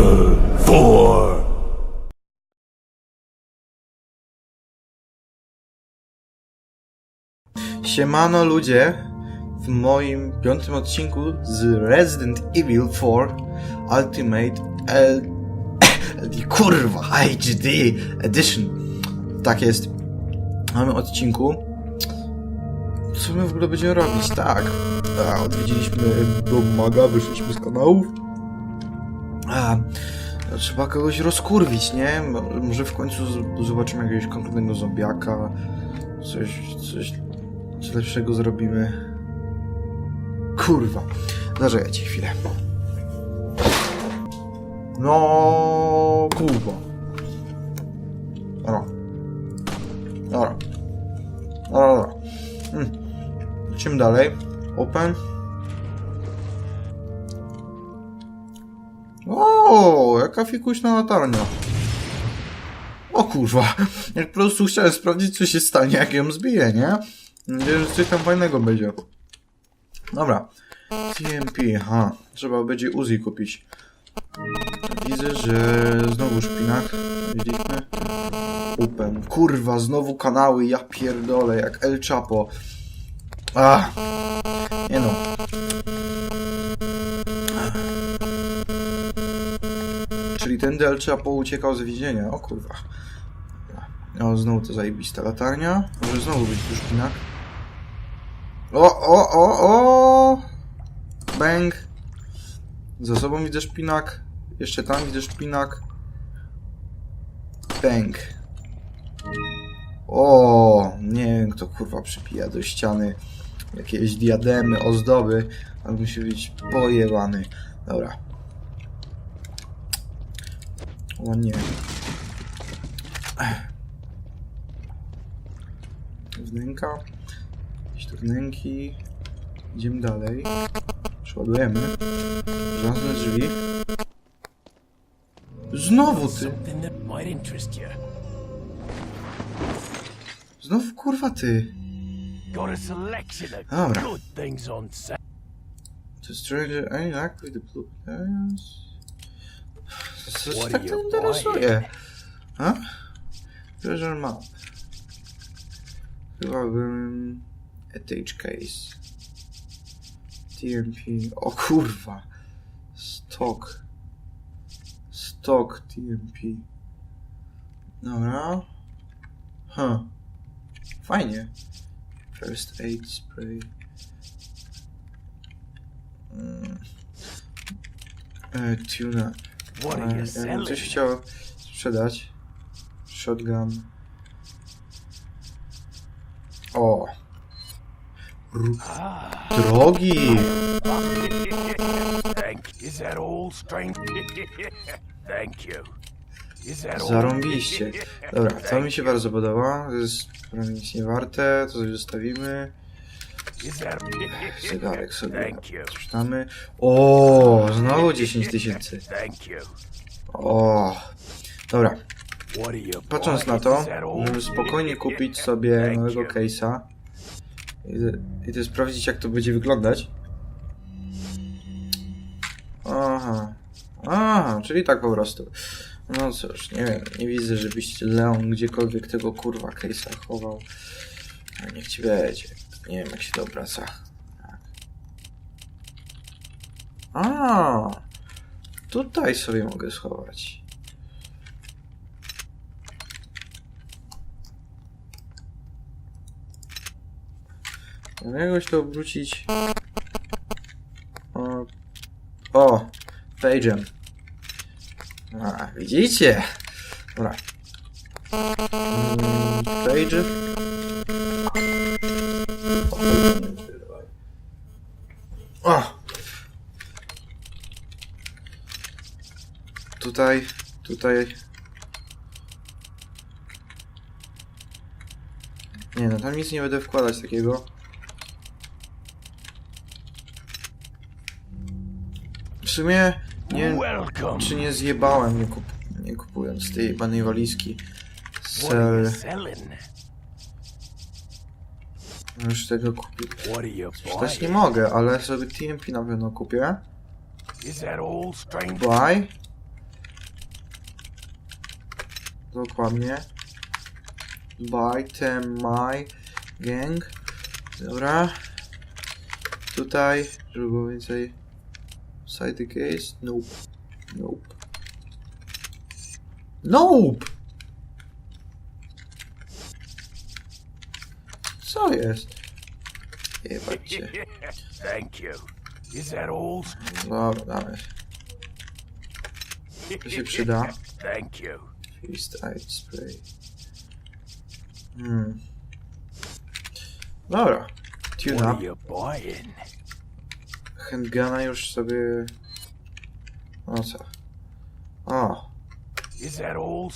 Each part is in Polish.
Level 4. Siemano ludzie, w moim piątym odcinku z Resident Evil 4 Ultimate L... Kurwa, HD Edition. Tak jest. Mamy odcinku. Co my w ogóle będziemy robić? Tak. A, odwiedziliśmy Domaga, wyszliśmy z kanałów. A, trzeba kogoś rozkurwić, nie? Mo- Może w końcu zobaczymy jakiegoś konkretnego zombiaka. Coś, coś coś lepszego zrobimy. Kurwa. Zaczekajcie chwilę. No, kurwa. Dobra. Dobra. Dobra, dobra. Hmm. Lecimy dalej. Open. Jaka fikuśna latarnia. O kurwa. Jak po prostu chciałem sprawdzić, co się stanie, jak ją zbiję, nie? Mam nadzieję, że coś tam fajnego będzie. Dobra. TMP, ha. Trzeba będzie Uzi kupić. Widzę, że znowu szpinak. Widzieliśmy? Open. Kurwa, znowu kanały, ja pierdolę, jak El Chapo. A, Nie no. Czyli ten El Chapo uciekał z więzienia. O kurwa. O, znowu to zajebista latarnia. Może znowu być tu szpinak. O, o, o, o! Bang! Za sobą widzę szpinak. Jeszcze tam widzę szpinak. Bang. O, nie wiem kto kurwa przypija do ściany jakieś diademy, ozdoby, ale musi być pojebany. Dobra. O nie. Wnęka. Jakieś tu wnęki. Idziemy dalej. Przeładujemy. Żadne drzwi. Znowu ty! Znowu kurwa ty! Dobra. To stranger any luck with the blue? Co się tak to interesuje? Ha? Treasure map. Chyba. Etage case. TMP. O kurwa. Stock. Stock TMP. Dobra. Huh. Fajnie. First aid spray. Mm. E, tuna. Ja bym selling? coś chciał sprzedać. Shotgun. O. Ah, drogi. Zarąbiście. Dobra, to mi się bardzo podoba. To jest prawie nic nie warte. To zostawimy. Zegarek sobie czytamy. O, znowu 10 tysięcy. O. Dobra, patrząc na to, możemy spokojnie kupić sobie nowego case'a i, to sprawdzić jak to będzie wyglądać. Aha, aha, czyli tak po prostu. No cóż, nie wiem, nie widzę, żebyście Leon gdziekolwiek tego kurwa case'a chował. Ale niech ci będzie. Nie wiem jak się to obraca. Tak. A, tutaj sobie mogę schować. Jakoś to obrócić. O, o page'em. A, widzicie? Dobra. Mm, Page. O! Tutaj, tutaj. Nie no, tam nic nie będę wkładać takiego. W sumie nie Welcome. czy nie zjebałem nie, kup nie kupując tej banej walizki. What are you Sell. selling? Już tego you Przeczytać nie mogę, ale sobie TMP na pewno kupię. Buy. Dokładnie. Them my gang. Dobra. Tutaj, żeby było więcej. Side the case. Nope. Nope. Nope! Co jest? Jebać cię. Thank you. Is that all? Dobra, damy. To się przyda. Thank you. Fist Eye Spray. Hmm. Dobra. Tune up. Handguna już sobie... O co? O, Is that all?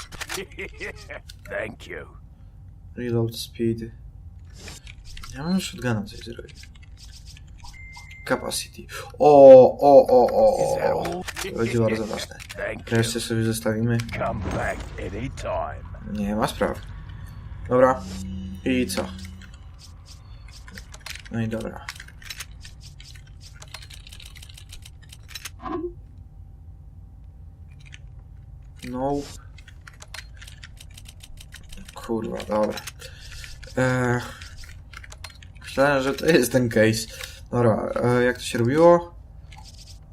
Thank you. reload speed. Ja mam shotguna coś zrobić. Capacity. O, o, o, o, o. To będzie bardzo ważne. Jeszcze sobie zostawimy. Nie ma spraw. Dobra. I co? No i dobra. No. Kurwa, dobra. Eee, myślałem, że to jest ten case. Dobra, e, jak to się robiło?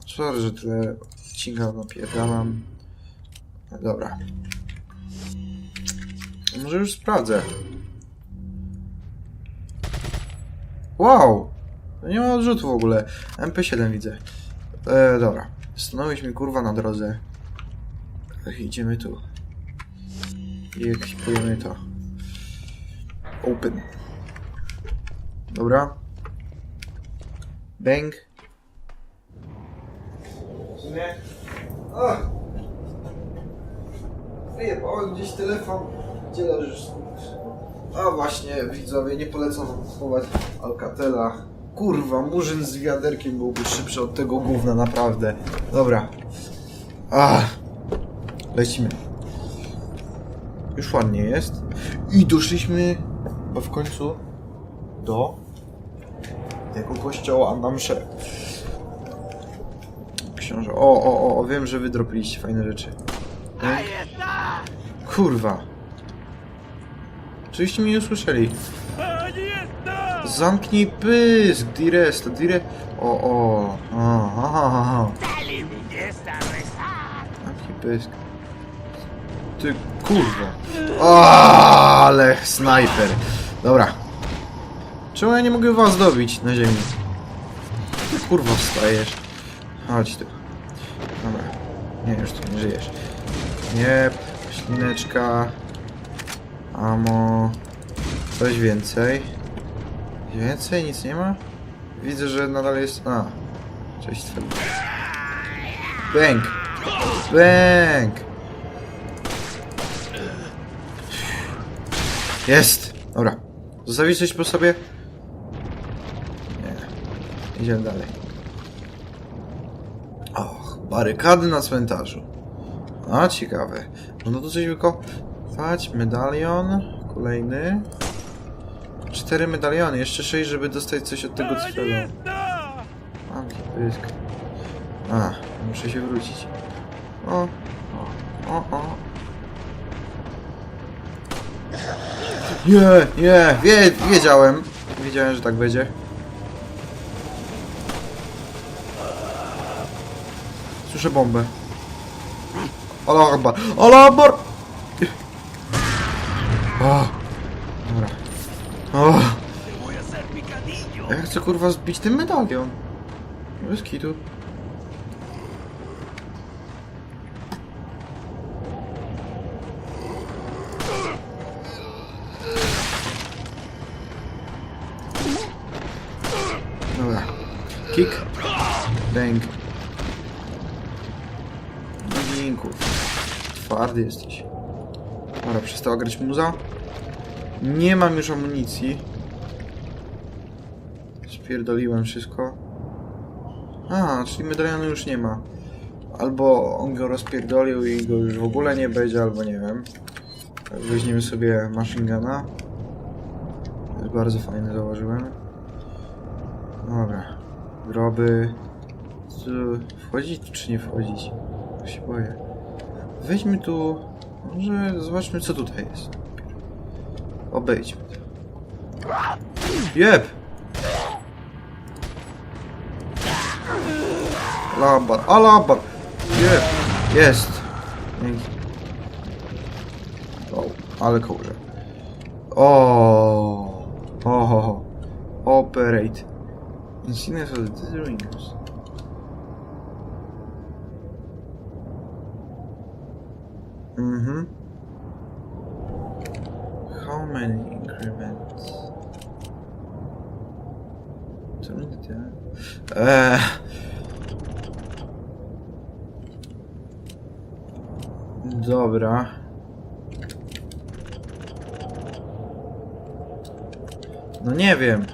Sorry, że tyle odcinka napierdalam. Dobra. Może już sprawdzę. Wow! Nie ma odrzutu w ogóle. MP7 widzę. E, dobra. Stanąłeś mi kurwa na drodze. Ech, Idziemy tu. I ekipujemy to. Open. Dobra. Bang. W sumie... Ach! Wyjebałem gdzieś telefon. Gdzie leżysz? A właśnie, widzowie, nie polecam wam kupować Alcatela. Kurwa, murzyn z wiaderkiem byłby szybszy od tego gówna, naprawdę. Dobra. A, lecimy. Już ładnie jest. I doszliśmy chyba w końcu do tego kościoła na mszę. Książę. O, o, o, o, wiem, że wy dropiliście fajne rzeczy. Nie? Kurwa. Czyście mnie nie usłyszeli. Zamknij pysk, direst, dire... O, o, aha, aha. Zamknij pysk. Ty, kurwa. O, ale snajper. Dobra. Czemu ja nie mogę was dobić na ziemi? Ty kurwa wstajesz. Chodź tu. Dobra. Nie, już tu nie żyjesz. Nie, ślineczka. Amo. Coś więcej. Więcej? Nic nie ma? Widzę, że nadal jest... A. Cześć twego. Bęk! Bęk! Jest! Dobra. Zostawić coś po sobie? Idziemy dalej. Och, barykady na cmentarzu. A, ciekawe. No to coś wykopać. Medalion. Kolejny. Cztery medaliony. Jeszcze sześć, żeby dostać coś od tego cfelu. Mam pysk. A, muszę się wrócić. O, o, o, o. Nie, nie, wie, wiedziałem. Wiedziałem, że tak będzie. Słyszę bombę. Allah Akbar! O, dobra. Ja chcę kurwa zbić ten medalion. Bez kitu. Dobra. Kick. Bang. Twardy jesteś. Dobra, przestała grać muza. Nie mam już amunicji. Spierdoliłem wszystko. A, czyli medalionu już nie ma. Albo on go rozpierdolił i go już w ogóle nie będzie, albo nie wiem. Weźmiemy sobie machine guna. To jest bardzo fajne, zauważyłem. Dobra. Groby. Wchodzić czy nie wchodzić? To się boję. Weźmy tu Może zobaczmy, co tutaj jest. Obejdźmy. Jeb! Alabar, alabar! Jeb! Jest! Dzięki. O, ale kurze. O, o, ho, ho. Operate. Insignias of the Ringers. Mhm. How many increments? Co mi to Eee. Dobra. No nie wiem.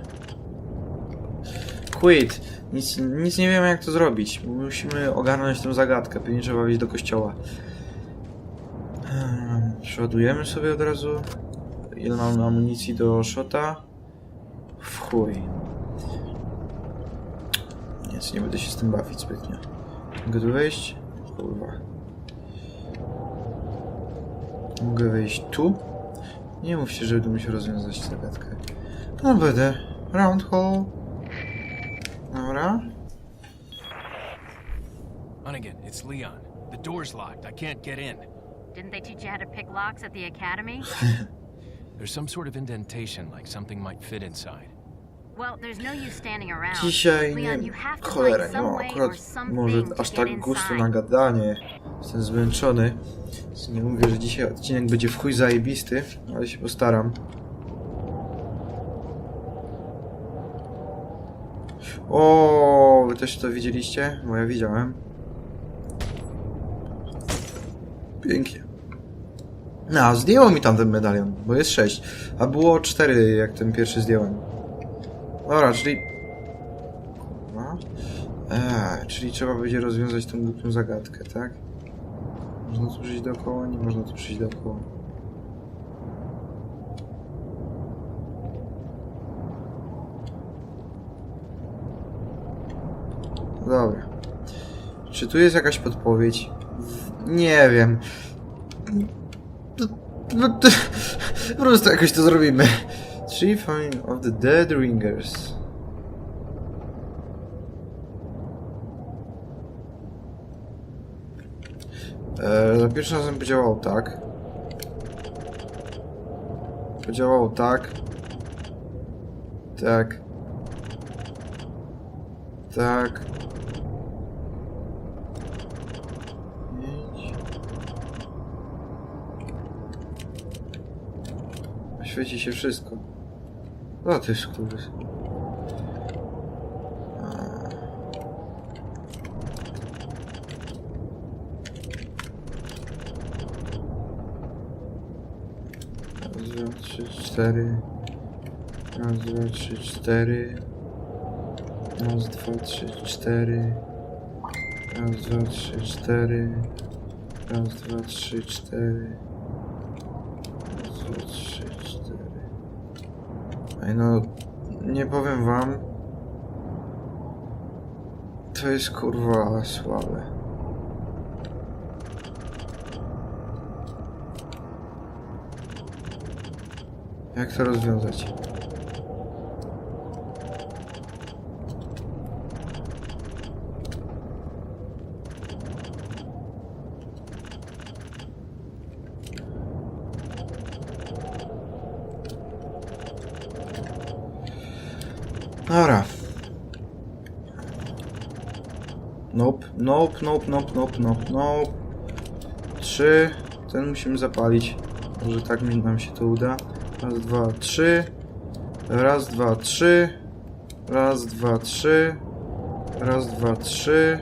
Quit. Nic, nic nie wiemy jak to zrobić. Musimy ogarnąć tę zagadkę. Pewnie trzeba wejść do kościoła. Przeładujemy sobie od razu. Ile mamy amunicji do shota? W chuj. Nic, nie będę się z tym bawić zbytnio. Mogę tu wejść? Kurwa. Mogę wejść tu? Nie mówcie, że będę musiał rozwiązać zagadkę. No będę. Round hole. Dobra. Hunnigan, it's Leon. The door's locked. I can't get in. Didn't they teach you how to pick locks at the academy? There's some sort of indentation, like something might fit inside. Well, there's no use standing around. Dzisiaj Leon, nie... you have to Cholera, find nie some mam way or akurat może something aż tak gustu inside. na gadanie. Jestem zmęczony. Więc nie mówię, że dzisiaj odcinek będzie w chuj zajebisty, ale się postaram. O, wy też to widzieliście? Bo ja widziałem. Pięknie. No, zdjęło mi tam ten medalion, bo jest 6. A było 4, jak ten pierwszy zdjąłem. Dobra, czyli... Kurwa. Eee, czyli trzeba będzie rozwiązać tą głupią zagadkę, tak? Można tu przyjść dookoła? Nie można tu przyjść dookoła. Dobra. Czy tu jest jakaś podpowiedź? Nie wiem. No Po prostu jakoś to zrobimy. Three fine of the dead ringers. E, za pierwszym razem podziałało tak. Podziałało tak. Tak. Tak. Świeci się wszystko. O, to jest kurwa. Raz, dwa, trzy, cztery. Raz, dwa, trzy, cztery. Raz, dwa, trzy, cztery. Raz, dwa, trzy, cztery. Raz, dwa, trzy, cztery. Raz, dwa, trzy, cztery. Ej no, nie powiem wam. To jest kurwa słabe. Jak to rozwiązać? Dobra. Nope, nope, nope, nope, nope, nope, nope. Trzy. Ten musimy zapalić. Może tak mi- nam się to uda. Raz, dwa, trzy. Raz, dwa, trzy. Raz, dwa, trzy. Raz, dwa, trzy.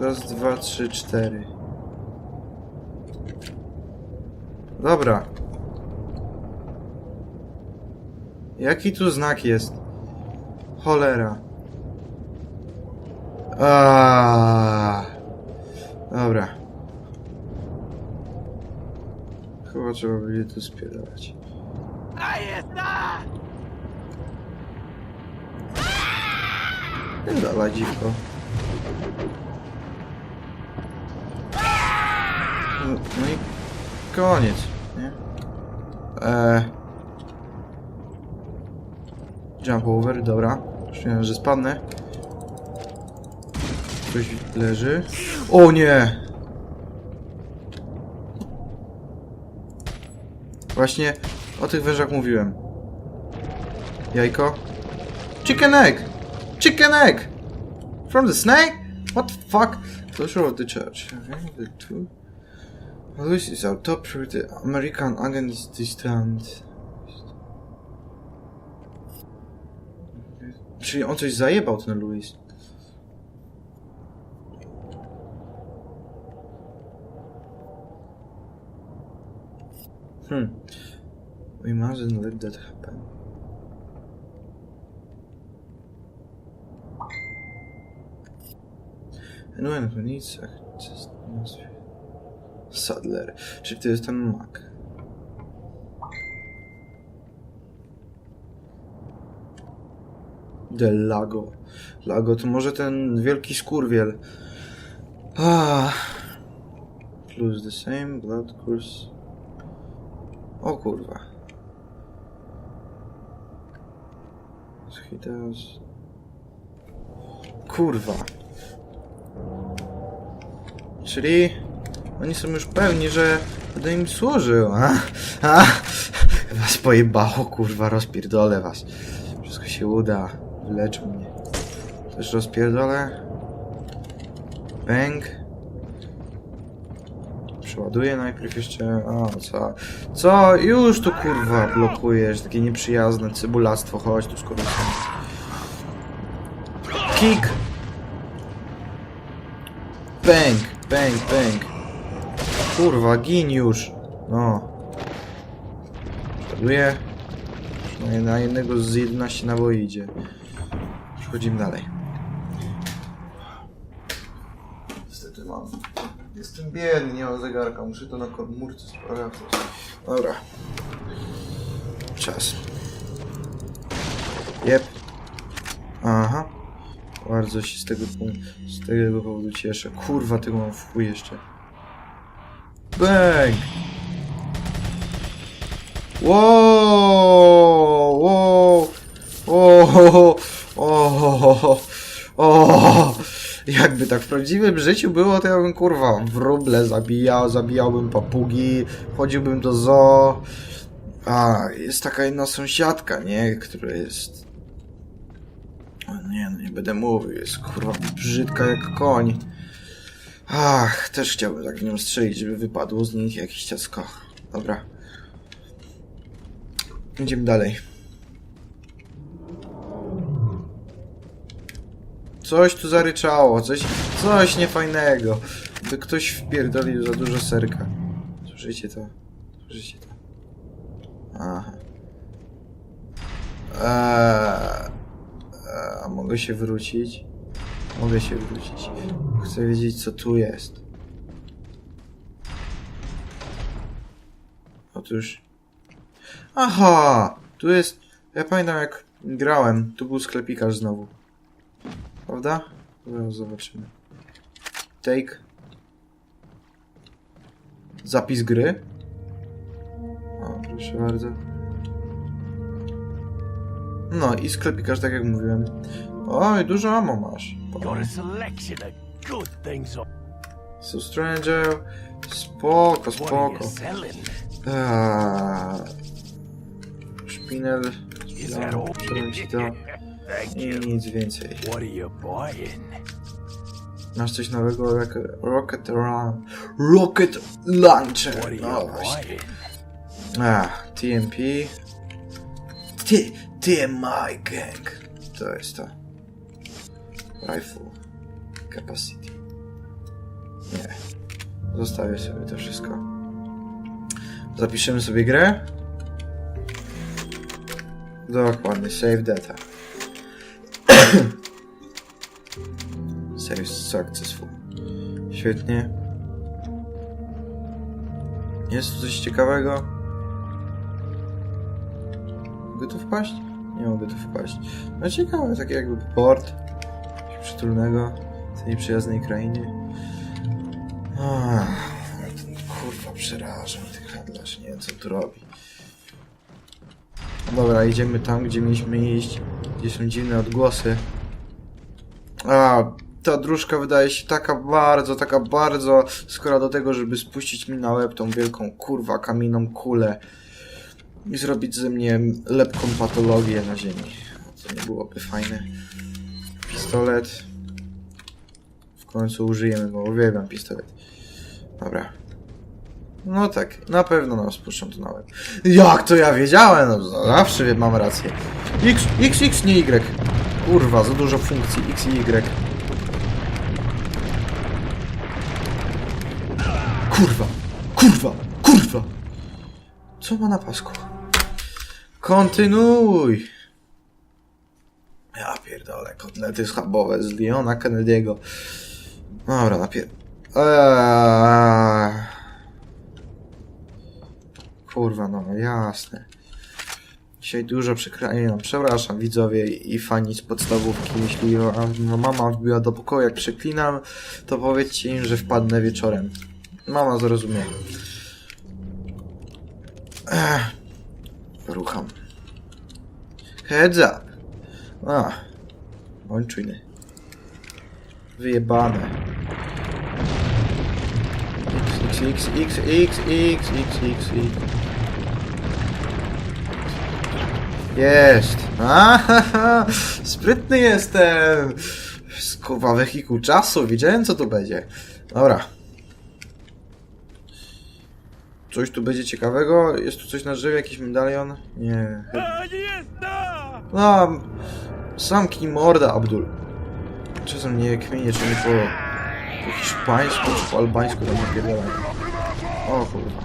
Raz, dwa, trzy, cztery. Dobra. Jaki tu znak jest? Cholera. Aaaa. Dobra. Chyba trzeba będzie tu spierdalać. Dala dziwko. No, no i koniec, nie? Eee. Jump over, dobra. Myślałem, że spadnę. Ktoś leży. O nie! Właśnie o tych wężach mówiłem. Jajko. Chicken egg! Chicken egg! From the snake? What the fuck? Closure of the church. The two. Louis is our top priority. American agent is distant. Czyli on coś zajebał, ten Louis. Hmm. Mustn't let that happen. And when who needs access must be... Sadler. Czyli to jest ten mak. Del Lago. Lago to może ten wielki skurwiel. Ah. Plus the same blood course. O kurwa. He does. Kurwa. Czyli oni są już pewni, że będę im służył. A, a, was pojebało, kurwa, rozpierdolę was. Wszystko się uda. Wyleczą mnie. Też rozpierdolę. Bang. Przeładuję najpierw jeszcze. O, co? Co? Już tu kurwa blokujesz. Takie nieprzyjazne cebulactwo. Chodź tu skoro. Kick! Bang, bang, bang. Kurwa, gin już. No. Przeładuję. No na jednego z 11 naboi idzie. Przechodzimy dalej. Niestety mam. Jestem biedny, nie mam zegarka. Muszę to na komórce sprawdzać. Dobra. Czas. Jep. Aha. Bardzo się z tego, z tego powodu cieszę. Kurwa, tego mam w chuj jeszcze. Bang! Wow! O! O! O! Jakby tak w prawdziwym życiu było, to ja bym kurwa wróble zabijał, zabijałbym papugi, chodziłbym do zoo. A, jest taka jedna sąsiadka, nie? Która jest... Nie, no nie będę mówił, jest kurwa brzydka jak koń. Ach, też chciałbym tak w nią strzelić, żeby wypadło z nich jakieś ciasko. Dobra. Idziemy dalej. Coś tu zaryczało, coś, coś niefajnego. By ktoś wpierdolił za dużo serka. Słyszycie to? Słyszycie to? Aha. Eee, eee, mogę się wrócić? Mogę się wrócić. Chcę wiedzieć, co tu jest. Otóż... Aha! Tu jest... Ja pamiętam, jak grałem. Tu był sklepikarz znowu. Prawda? Zaraz zobaczymy. Take. Zapis gry. O, proszę bardzo. No i sklepikarz, tak jak mówiłem. Oj, dużo ammo masz. So Stranger. Spoko, spoko. Eee, szpinel. Ci to. I nic więcej. What are you buying? Masz coś nowego? Rocket, rocket, Run- rocket Launcher. No właśnie. buying? A, TMP. T TMI Gang. To jest to. Rifle. Capacity. Nie. Zostawię sobie to wszystko. Zapiszemy sobie grę. Dokładnie, save data. Save successful. Świetnie. Jest tu coś ciekawego? Mogę tu wpaść? Nie mogę tu wpaść. No ciekawe, takie jakby port. Przytulnego w tej nieprzyjaznej krainie. Ach, ten kurwa przeraża. mnie. wiem co tu robi. Dobra, idziemy tam, gdzie mieliśmy iść. Gdzie są dziwne odgłosy. A, ta dróżka wydaje się taka bardzo, taka bardzo skora do tego, żeby spuścić mi na łeb tą wielką, kurwa, kamienną kulę i zrobić ze mnie lepką patologię na ziemi. To nie byłoby fajne. Pistolet. W końcu użyjemy, bo uwielbiam pistolet. Dobra. No tak, na pewno nam spuszczą to na. Jak to ja wiedziałem? No, zawsze mam rację. X, X, X, nie Y. Kurwa, za dużo funkcji. X i Y. Kurwa, kurwa, kurwa. Co ma na pasku? Kontynuuj. Ja pierdolę, kotlety schabowe z Leona Kennedy'ego. Dobra, napier... Eee... Kurwa, no jasne. Dzisiaj dużo przekrajam. Przepraszam widzowie i fani z podstawówki. Jeśli wam mama wbiła do pokoju jak przeklinam, to powiedzcie im, że wpadnę wieczorem. Mama zrozumie. Ech. Rucham. Heads up. A. Bądź czujny. Wyjebane. X, X, X, X, X, X, X, X. Jest. Ahaha, sprytny jestem. Skuwa wehikuł czasu. Wiedziałem co tu będzie. Dobra. Coś tu będzie ciekawego? Jest tu coś na drzewie? Jakiś medalion? Nie. No, zamknij morda, Abdul. Czasem nie kminie, czy nie po, po hiszpańsku, czy po albańsku tam napierdalają. O kurwa.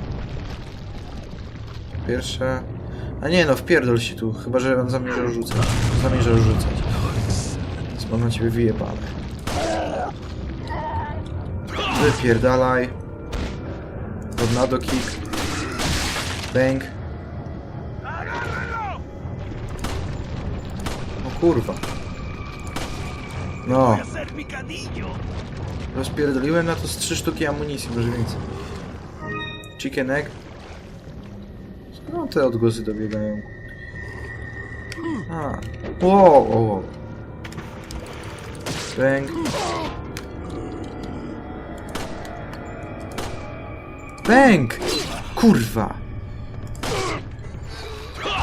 Pierwsze... A nie no, wpierdol się tu, chyba że on zamierza rzucać. Zamierza rzucać. Więc mam na ciebie wyjebane. Wypierdalaj. Tornado kick. Bang. O kurwa. No. Rozpierdoliłem na to z trzy sztuki amunicji, może więcej. Chicken egg. Skąd te odgłosy dobiegają? A. Wow, wow, wow. Bang! Kurwa.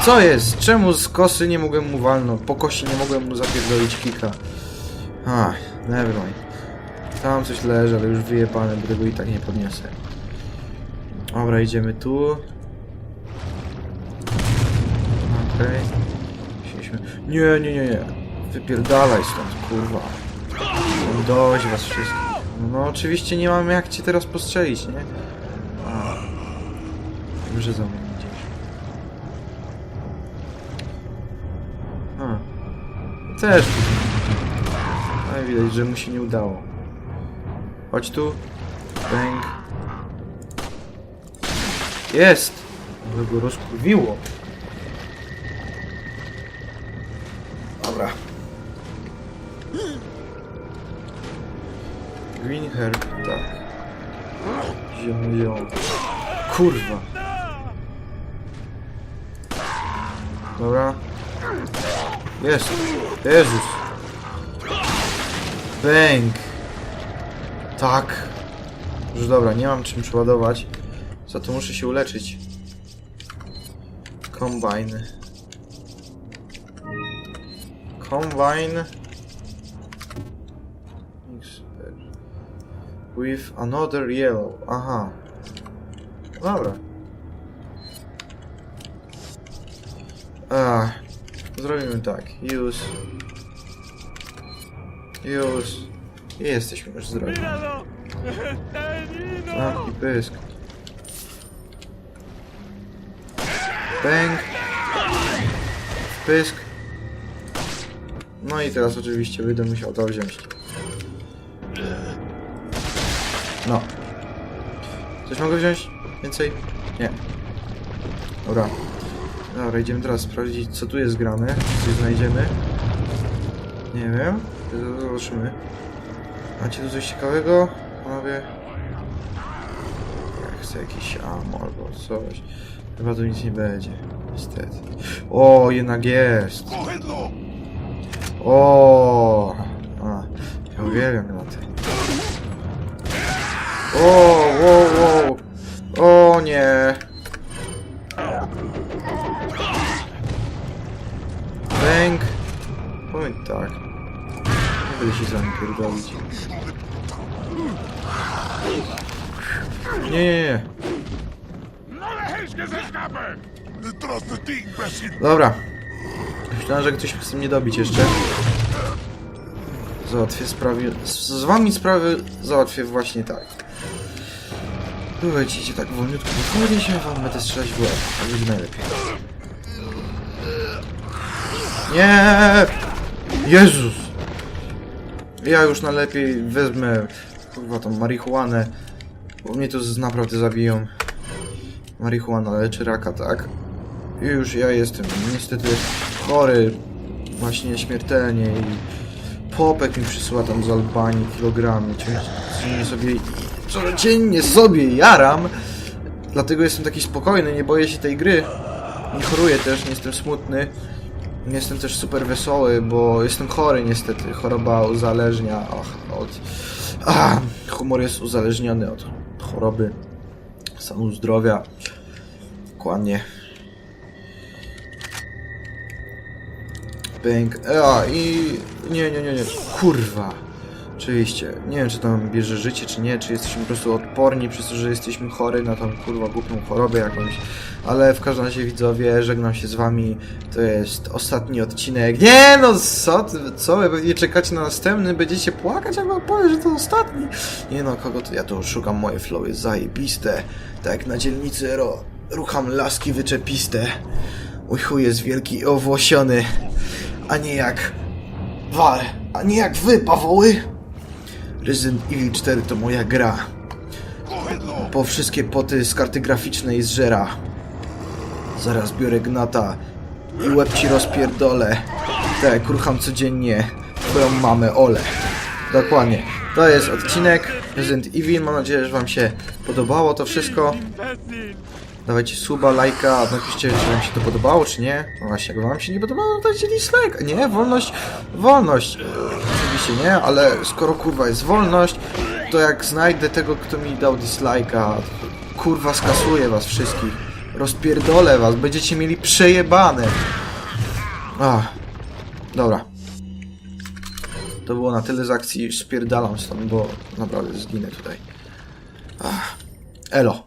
Co jest? Czemu z kosy nie mogłem mu walnąć? Po kosie nie mogłem mu zapierdolić kika. Ach, nevermind. Tam coś leży, ale już wyjebane, bo tego i tak nie podniosę. Dobra, idziemy tu. Okej. Okay. Nie, nie, nie, nie. Wypierdalaj stąd, kurwa. Dość was wszystkich. No oczywiście nie mam jak cię teraz postrzelić, nie? A. Że za mną idziesz. A. Też. No i widać, że mu się nie udało. Chodź tu. Bang. Jest! Ale go rozkurwiło. Dobra. Green herb, tak. Ziemnią. Kurwa. Dobra. Jest. Jezus. Bang. Tak. Już dobra, nie mam czym przeładować. Za to muszę się uleczyć. Combine. Combine. With another yellow. Aha. Dobra. A, zrobimy tak. Use. Use. I jesteśmy już zdrowi. Zamknij pysk. Bang. Pysk. No i teraz oczywiście będę musiał to wziąć. No. Coś mogę wziąć? Więcej? Nie. Dobra. Dobra, idziemy teraz sprawdzić, co tu jest grane. Coś znajdziemy. Nie wiem. Zobaczymy. Macie tu coś ciekawego? Panowie? Chcę jakiś ammo albo coś. Chyba tu nic nie będzie. Niestety. O, jednak jest. O, a, ja uwielbiam. O, o, o, o nie. Bęk. Powiem tak. Nie będę się za nim pierdolić. Nie, nie, nie. No. Dobra. Myślałem, że ktoś chce mnie dobić jeszcze. Załatwię sprawy... Z, wami sprawy załatwię właśnie tak. Lecicie tak wolniutko, bo się wam będę strzelać w będzie najlepiej. Nie! Jezus! Ja już najlepiej wezmę kurwa tą marihuanę. Bo mnie to naprawdę zabiją. Marihuana leczy raka, tak? I już ja jestem niestety chory, właśnie śmiertelnie i popek mi przysyła tam z Albanii kilogramy, codziennie sobie, codziennie sobie jaram, dlatego jestem taki spokojny, nie boję się tej gry, nie choruję też, nie jestem smutny, nie jestem też super wesoły, bo jestem chory niestety, choroba uzależnia och, od... A, humor jest uzależniony od choroby, stanu zdrowia, dokładnie. Bęk. A i. Nie, nie, nie, nie. Kurwa. Oczywiście. Nie wiem, czy to nam bierze życie, czy nie, czy jesteśmy po prostu odporni przez to, że jesteśmy chory na tą kurwa głupią chorobę jakąś. Ale w każdym razie widzowie, żegnam się z wami. To jest ostatni odcinek. Nie no, co, co wy pewnie czekacie na następny, będziecie płakać, jak wam powiem, że to ostatni. Nie no, kogo to ja tu szukam, moje flow jest zajebiste. Tak na dzielnicy ro, rucham laski wyczepiste. Mój chuj jest wielki i owłosiony, a nie jak wal, a nie jak wy, Pawoły. Resident Evil 4 to moja gra. Po wszystkie poty z karty graficznej zżera. Zaraz biorę gnata i łeb ci rozpierdolę. Tak, rucham codziennie twoją mamę Ole. Dokładnie. To jest odcinek Resident Evil. Mam nadzieję, że wam się podobało to wszystko. Dawajcie suba, lajka, napiszcie, czy wam się to podobało, czy nie. No właśnie, jak wam się nie podobało, to dajcie dislike. Nie, wolność, wolność. E, Oczywiście nie, ale skoro kurwa jest wolność, to jak znajdę tego, kto mi dał dislike'a, kurwa skasuję was wszystkich. Rozpierdolę was, będziecie mieli przejebane. Ach, dobra. To było na tyle z akcji, spierdalam stąd, bo naprawdę zginę tutaj. Ach, elo.